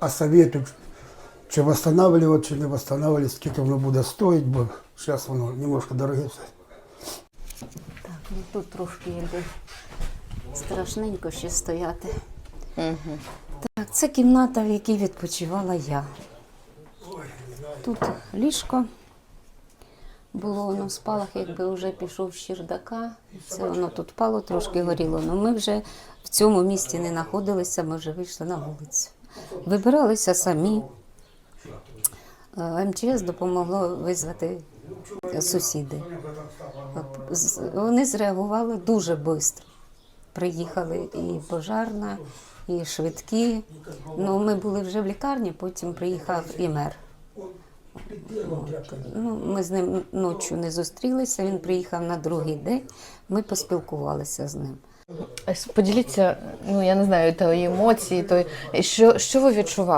А советую, чи восстанавливать, чи не восстанавливать, скільки воно буде стоїть, бо зараз воно немножко дороге все. Так, ну тут трошки якби страшненько ще стояти. Так, це кімната, в якій відпочивала я. Тут ліжко. Було воно в спалах, якби вже пішов з чердака. Це воно тут пало, трошки горіло. але ми вже в цьому місці не знаходилися, ми вже вийшли на вулицю. Вибиралися самі. Е, МЧС допомогло визвати сусіди. Вони зреагували дуже швидко. Приїхали і пожарна, і швидкі. Ну, ми були вже в лікарні, потім приїхав і мер. Ну, ми з ним ночі не зустрілися, він приїхав на другий день, ми поспілкувалися з ним. Поділіться, ну я не знаю, тої емоції, той що, що ви відчували?